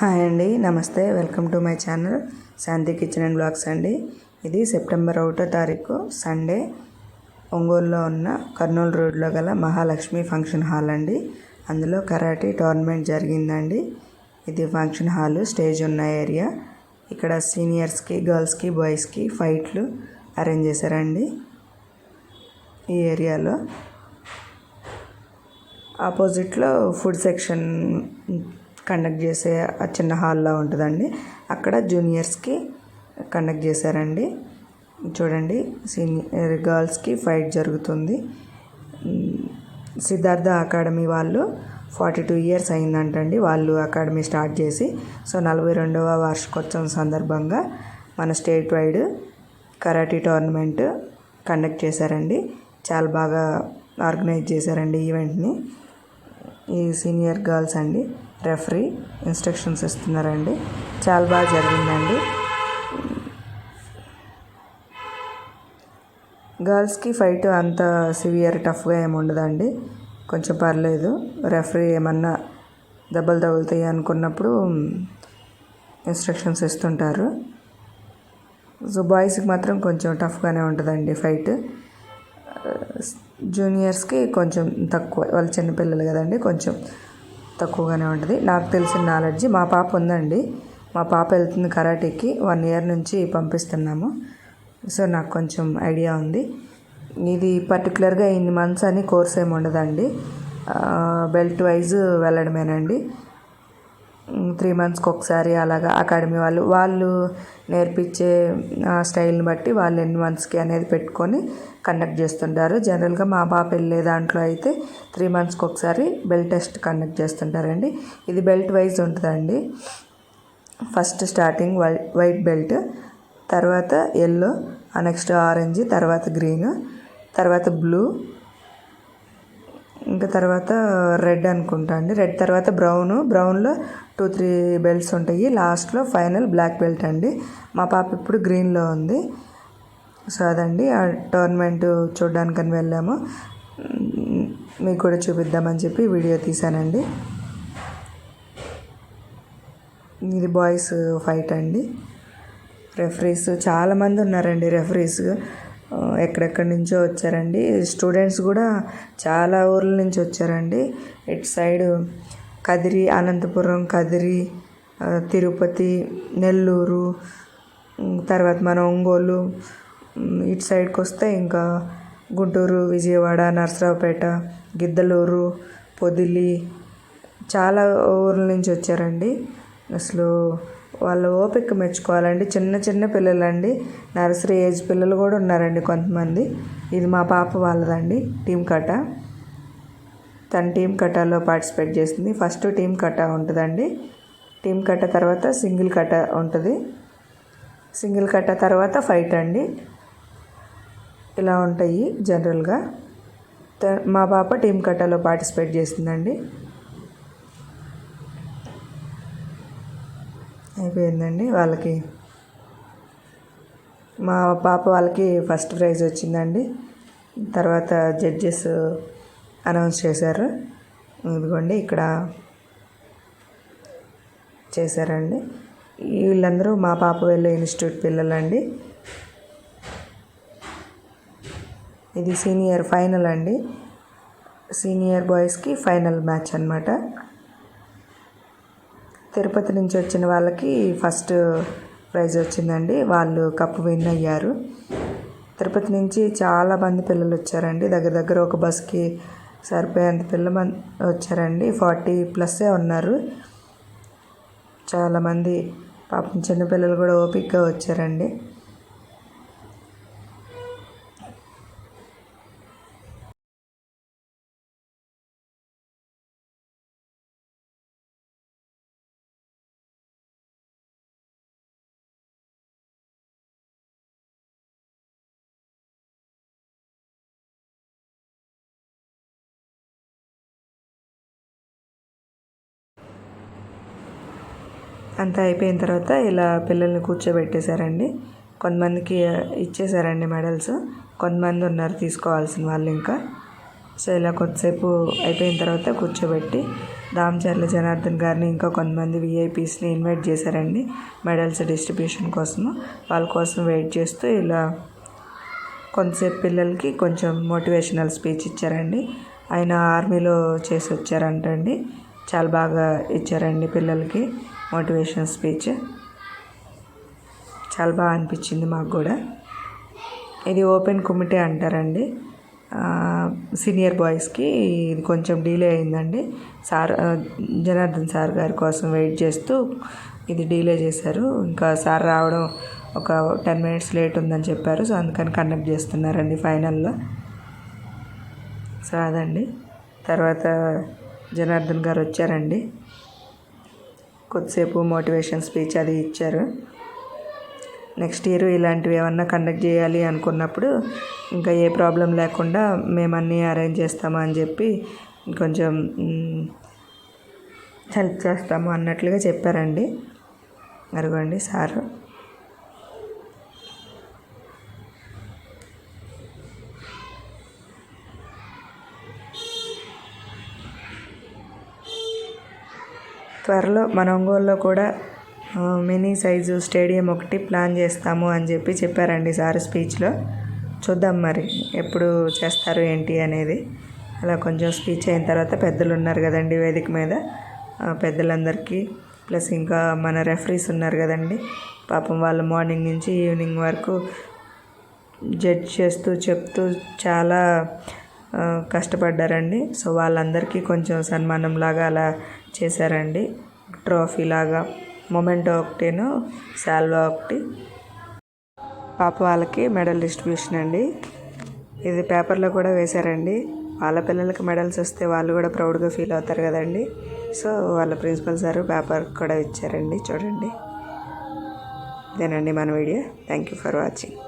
Hi అండి నమస్తే welcome to my channel Shanti kitchen and blogs అండి. ఇది సెప్టెంబర్ ఒకటో తారీఖు సండే. ఒంగోలులో ఉన్న కర్నూలు రోడ్లో గల మహాలక్ష్మి ఫంక్షన్ హాల్ అండి. అందులో కరాటే టోర్నమెంట్ జరిగిందండి. ఇది ఫంక్షన్ హాల్ స్టేజ్ ఉన్న ఏరియా. ఇక్కడ సీనియర్స్కి గర్ల్స్కి బాయ్స్కి ఫైట్లు అరేంజ్ చేశారండి. ఈ ఏరియాలో ఆపోజిట్లో ఫుడ్ సెక్షన్ కండక్ట్ చేసే ఆ చిన్న హాల్లో ఉంటుందండి. అక్కడ జూనియర్స్కి కండక్ట్ చేశారండి. చూడండి సీనియర్ గర్ల్స్కి ఫైట్ జరుగుతుంది. సిద్ధార్థ అకాడమీ వాళ్ళు ఫార్టీ టూ ఇయర్స్ అయిందంటండి. వాళ్ళు అకాడమీ స్టార్ట్ చేసి సో నలభై రెండవ వార్షికోత్సవం సందర్భంగా మన state wide karate tournament conduct చేశారండి. చాలా బాగా ఆర్గనైజ్ చేశారండి ఈవెంట్ని. ఈ సీనియర్ గర్ల్స్ అండి రెఫరీ ఇన్స్ట్రక్షన్స్ ఇస్తున్నారండి. చాలా బాగా జరిగిందండి. గర్ల్స్కి ఫైట్ అంత సివియర్ టఫ్గా ఏమి ఉండదండి. కొంచెం పర్లేదు. రెఫరీ ఏమన్నా దెబ్బలు తగులుతాయి అనుకున్నప్పుడు ఇన్స్ట్రక్షన్స్ ఇస్తుంటారు. సో బాయ్స్కి మాత్రం కొంచెం టఫ్గానే ఉంటుందండి ఫైట్. జూనియర్స్కి కొంచెం తక్కువ వాళ్ళు చిన్నపిల్లలు కదండి కొంచెం తక్కువగానే ఉంటుంది. నాకు తెలిసిన నాలెడ్జ్ మా పాప ఉందండి. మా పాప వెళ్తుంది కరాటేకి వన్ ఇయర్ నుంచి పంపిస్తున్నాము. సో నాకు కొంచెం ఐడియా ఉంది. ఇది పర్టికులర్గా ఇన్ని మంత్స్ అని కోర్స్ ఏమి ఉండదండి. Belt wise వెళ్ళడమేనండి. త్రీ మంత్స్కి ఒకసారి అలాగా అకాడమీ వాళ్ళు వాళ్ళు నేర్పించే స్టైల్ని బట్టి వాళ్ళు ఎన్ని మంత్స్కి అనేది పెట్టుకొని కండక్ట్ చేస్తుంటారు. జనరల్గా మా పాప వెళ్ళే దాంట్లో అయితే త్రీ మంత్స్కి ఒకసారి బెల్ట్ టెస్ట్ కండక్ట్ చేస్తుంటారండి. ఇది బెల్ట్ వైజ్ ఉంటుందండి. ఫస్ట్ స్టార్టింగ్ వై వైట్ బెల్ట్ తర్వాత ఎల్లో నెక్స్ట్ ఆరెంజ్ తర్వాత గ్రీన్ తర్వాత బ్లూ ఇంకా తర్వాత రెడ్ అనుకుంటా అండి. రెడ్ తర్వాత బ్రౌన్. బ్రౌన్లో టూ త్రీ బెల్ట్స్ ఉంటాయి. లాస్ట్లో ఫైనల్ బ్లాక్ బెల్ట్ అండి. మా పాప ఇప్పుడు గ్రీన్లో ఉంది. సో అదండి. ఆ టోర్నమెంట్ చూడడానికని వెళ్ళాము. మీకు కూడా చూపిద్దామని చెప్పి వీడియో తీశానండి. ఇది బాయ్స్ ఫైట్ అండి. రెఫరీస్. చాలామంది ఉన్నారండి రెఫరీస్. ఎక్కడెక్కడి నుంచో వచ్చారండి. స్టూడెంట్స్ కూడా చాలా ఊర్ల నుంచి వచ్చారండి. ఇటు సైడ్ కదిరి అనంతపురం కదిరి తిరుపతి నెల్లూరు తర్వాత మన ఒంగోలు ఇటు సైడ్కి వస్తే ఇంకా గుంటూరు విజయవాడ నరసరావుపేట గిద్దలూరు పొదిలి చాలా ఊర్ల నుంచి వచ్చారండి. అసలు వాళ్ళ ఓపిక మెచ్చుకోవాలండి. చిన్న చిన్న పిల్లలండి. నర్సరీ ఏజ్ పిల్లలు కూడా ఉన్నారండి కొంతమంది. ఇది మా పాప వాళ్ళదండి. టీం కట్ట. తన టీం కట్టాలో పార్టిసిపేట్ చేసింది. ఫస్ట్ టీం కట్ట ఉంటుందండి. టీం కట్ట తర్వాత సింగిల్ కట్ట ఉంటుంది. సింగిల్ కట్ట తర్వాత ఫైట్ అండి. ఇలా ఉంటాయి జనరల్గా. మా పాప టీం కట్టలో పార్టిసిపేట్ చేసిందండి. అయిపోయిందండి. వాళ్ళకి మా పాప వాళ్ళకి ఫస్ట్ ప్రైజ్ వచ్చిందండి. తర్వాత జడ్జెస్ అనౌన్స్ చేశారు. ఇదిగోండి ఇక్కడ చేశారండి. వీళ్ళందరూ మా పాప వెళ్ళే ఇన్స్టిట్యూట్ పిల్లలండి. ఇది సీనియర్ ఫైనల్ అండి. సీనియర్ బాయ్స్కి ఫైనల్ మ్యాచ్ అనమాట తిరుపతి నుంచి వచ్చిన వాళ్ళకి ఫస్ట్ ప్రైజ్ వచ్చిందండి. వాళ్ళు కప్ విన్ అయ్యారు. తిరుపతి నుంచి చాలా మంది పిల్లలు వచ్చారండి. దగ్గర దగ్గర ఒక బస్కి సరిపోయేంత పిల్ల వచ్చారండి. ఫార్టీ ప్లస్సే ఉన్నారు. చాలామంది పాపం చిన్నపిల్లలు కూడా ఓపిక్గా వచ్చారండి. అంతా అయిపోయిన తర్వాత ఇలా పిల్లల్ని కూర్చోబెట్టేశారండి. కొంతమందికి ఇచ్చేసారండి మెడల్స్. కొంతమంది ఉన్నారు తీసుకోవాల్సిన వాళ్ళు ఇంకా. సో ఇలా కొద్దిసేపు అయిపోయిన తర్వాత కూర్చోబెట్టి దామచర్ల జనార్దన్ గారిని ఇంకా కొంతమంది విఐపీస్ని ఇన్వైట్ చేశారండి మెడల్స్ డిస్ట్రిబ్యూషన్ కోసము వాళ్ళ కోసం వెయిట్ చేస్తూ ఇలా కొంతసేపు పిల్లలకి కొంచెం మోటివేషనల్ స్పీచ్ ఇచ్చారండి. ఆయన ఆర్మీలో చేసి వచ్చారంటండి చాలా బాగా ఇచ్చారండి పిల్లలకి మోటివేషన్ స్పీచ్. చాలా బాగా అనిపించింది మాకు కూడా. ఇది ఓపెన్ కమిటీ అంటారండి. సీనియర్ బాయ్స్కి ఇది కొంచెం డిలే అయిందండి. సార్ జనార్దన్ సార్ గారి కోసం వెయిట్ చేస్తూ ఇది డిలే చేశారు. ఇంకా సార్ రావడం ఒక టెన్ మినిట్స్ లేట్ ఉందని చెప్పారు. సో అందుకని కండక్ట్ చేస్తున్నారండి ఫైనల్లో. సో అదండి. తర్వాత జనార్దన్ గారు వచ్చారండి. కొద్దిసేపు మోటివేషన్ స్పీచ్ అది ఇచ్చారు. నెక్స్ట్ ఇయర్ ఇలాంటివి ఏమన్నా కండక్ట్ చేయాలి అనుకున్నప్పుడు ఇంకా ఏ ప్రాబ్లం లేకుండా మేము అన్నీ అరేంజ్ చేస్తాము అని చెప్పి కొంచెం హెల్ప్ చేస్తాము అన్నట్లుగా చెప్పారండి. అదిగోండి సారు. త్వరలో మన ఒంగోలులో కూడా మినీ సైజు స్టేడియం ఒకటి ప్లాన్ చేస్తాము అని చెప్పి చెప్పారండి సార్ స్పీచ్లో. చూద్దాం మరి ఎప్పుడు చేస్తారు ఏంటి అనేది. అలా కొంచెం స్పీచ్ అయిన తర్వాత పెద్దలు ఉన్నారు కదండి వేదిక మీద. పెద్దలందరికీ ప్లస్ ఇంకా మన రెఫరీస్ ఉన్నారు కదండి. పాపం వాళ్ళు మార్నింగ్ నుంచి ఈవినింగ్ వరకు జడ్జ్ చేస్తూ చెప్తూ చాలా కష్టపడ్డారండి. సో వాళ్ళందరికీ కొంచెం సన్మానం లాగా అలా చేశారండి. ట్రోఫీ లాగా. మొమెంటో ఒకటేను శాల్వా ఒకటి. పాప వాళ్ళకి మెడల్ డిస్ట్రిబ్యూషన్ అండి. ఇది పేపర్లో కూడా వేశారండి. వాళ్ళ పిల్లలకి మెడల్స్ వస్తే వాళ్ళు కూడా ప్రౌడ్గా ఫీల్ అవుతారు కదండి. సో వాళ్ళ ప్రిన్సిపల్ సార్ పేపర్ కూడా ఇచ్చారండి. చూడండి. ఇదేనండి మన video. Thank you for watching.